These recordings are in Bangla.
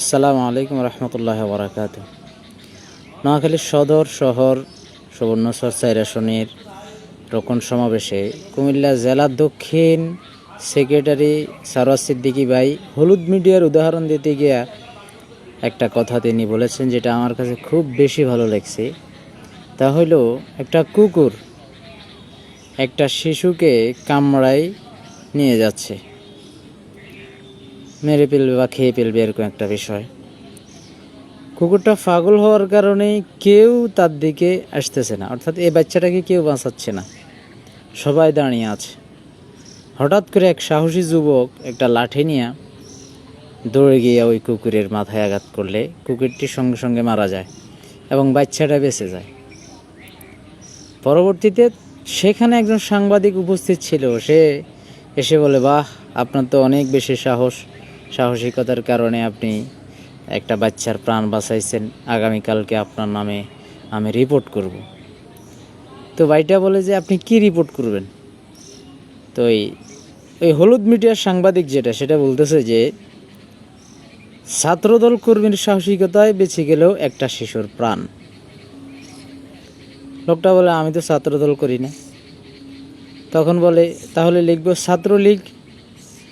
আসসালামু আলাইকুম রহমতুল্লাহ বরাকাত নোয়াখালী সদর শহর সুবর্ণ সুবর্ণচর চাইরাসনের রোকন সমাবেশে কুমিল্লা জেলা দক্ষিণ সেক্রেটারি সারোয়ার সিদ্দিকী ভাই হলুদ মিডিয়ার উদাহরণ দিতে গিয়া একটা কথা তিনি বলেছেন, যেটা আমার কাছে খুব বেশি ভালো লাগছে। তা হলো একটা কুকুর একটা শিশুকে কামড়ায় নিয়ে যাচ্ছে। মেরে ফেলবে বা খেয়ে ফেলবে এরকম একটা বিষয়। কুকুরটা পাগল হওয়ার কারণে কেউ তার দিকে আসতেছে না। অর্থাৎ এই বাচ্চাটাকে কেউ বাঁচাচ্ছে না। সবাই দাঁড়িয়ে আছে। হঠাৎ করে এক সাহসী যুবক একটা লাঠি নিয়ে দৌড়ে গিয়ে ওই কুকুরের মাথায় আঘাত করলে কুকুরটি সঙ্গে সঙ্গে মারা যায় এবং বাচ্চাটা বেঁচে যায়। পরবর্তীতে সেখানে একজন সাংবাদিক উপস্থিত ছিল। সে এসে বলে, বাহ, আপনার তো অনেক বেশি সাহস। সাহসিকতার কারণে আপনি একটা বাচ্চার প্রাণ বাঁচাইছেন। আগামীকালকে আপনার নামে আমি রিপোর্ট করব। তো ভাইটা বলে যে, আপনি কি রিপোর্ট করবেন? তো এই, ওই হলুদ মিডিয়ার সাংবাদিক যেটা, সেটা বলতেছে যে, ছাত্রদল কর্মীর সাহসিকতায় বেঁচে গেলেও একটা শিশুর প্রাণ। লোকটা বলে, আমি তো ছাত্রদল করি না। তখন বলে, তাহলে লিখব, ছাত্রলীগ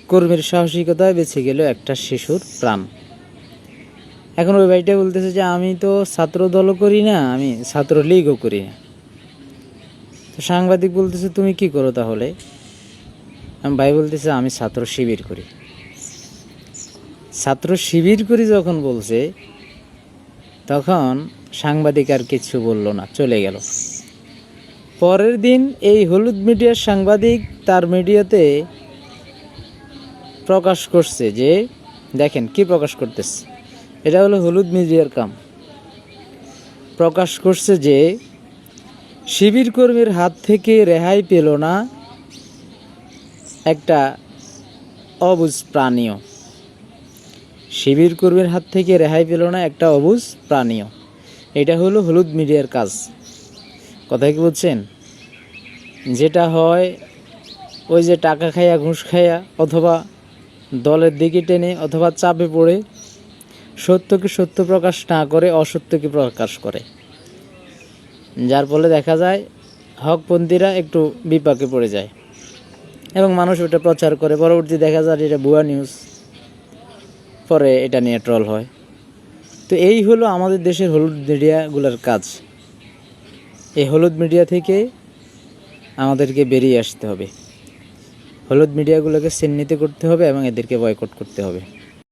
কর্মীর সাহসিকতায় বেঁচে গেল একটা শিশুর প্রাণ। এখন ওই ভাইটা বলতেছে যে, আমি তো ছাত্র দলও করি না, আমি ছাত্রলীগও করি না। তো সাংবাদিক বলতেছে, তুমি কি করো তাহলে? আমি ভাই বলতেছে, আমি ছাত্র শিবির করি। ছাত্র শিবির করি যখন বলছে, তখন সাংবাদিক আর কিছু বলল না, চলে গেল। পরের দিন এই হলুদ মিডিয়ার সাংবাদিক তার মিডিয়াতে প্রকাশ করছে যে, দেখেন কি প্রকাশ করতেছে? এটা হলো হলুদ মিডিয়ার কাম। প্রকাশ করছে যে, শিবির কর্মীর হাত থেকে রেহাই পেল না একটা অবুজ প্রাণীয় শিবির কর্মীর হাত থেকে রেহাই পেল না একটা অবুজ প্রাণীয় এটা হলো হলুদ মিডিয়ার কাজ। কথা কি বলছেন যেটা হয় ওই যে টাকা খাইয়া ঘুষ খাইয়া অথবা দলের দিকে টেনে অথবা চাপে পড়ে সত্যকে সত্য প্রকাশ না করে অসত্যকে প্রকাশ করে। যার ফলে দেখা যায়, হকপন্থীরা একটু বিপাকে পড়ে যায় এবং মানুষ ওটা প্রচার করে। পরবর্তী দেখা যায় এটা ভুয়া নিউজ পরে এটা নিয়ে ট্রল হয়। তো এই হলো আমাদের দেশের হলুদ মিডিয়াগুলোর কাজ। এই হলুদ মিডিয়া থেকে আমাদেরকে বেরিয়ে আসতে হবে। হলুদ মিডিয়াগুলোকে চিহ্নিত করতে হবে এবং এদেরকে বয়কট করতে হবে।